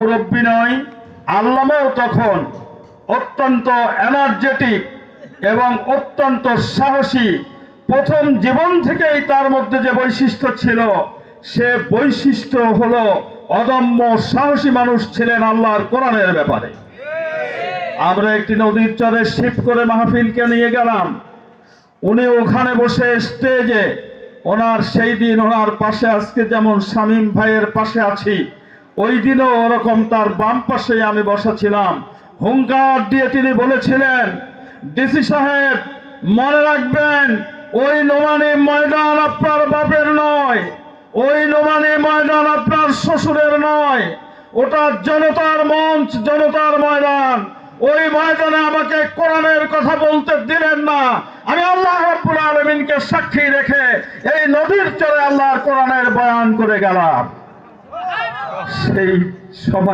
মুরব্বী নয়, আল্লামাও তখন অত্যন্ত এনার্জেটিক এবং অত্যন্ত সাহসী। প্রথম জীবন থেকেই তার মধ্যে যে বৈশিষ্ট্য ছিল, সে বৈশিষ্ট্য হলো অদম্য সাহসী মানুষ ছিলেন আল্লাহর কোরআনের ব্যাপারে। আমরা একটি নদীর চরে শিপ করে মাহফিলকে নিয়ে গেলাম। উনি ওখানে বসে স্টেজে ওনার সেই দিন ওনার পাশে আজকে যেমন শামীম ভাইয়ের পাশে আছি ওই দিনও ওরকম তার বাম পাশে আমি বসা ছিলাম হুঙ্কার দিয়ে তিনি বলেছিলেন, ডিসি সাহেব, মনে রাখবেন, ওই নোমানি ময়দান আপনার বাপের নয়, ওই নোমানি ময়দান আপনার শ্বশুরের নয়, ওটা জনতার মঞ্চ, জনতার ময়দান। ওই ময়দানে আমাকে কোরআনের কথা বলতে দিলেন না। আমি আল্লাহ রাব্বুল আলমিনকে সাক্ষী রেখে এই নদীর চরে আল্লাহর কোরআনের বয়ান করে গেলাম। সেই সময়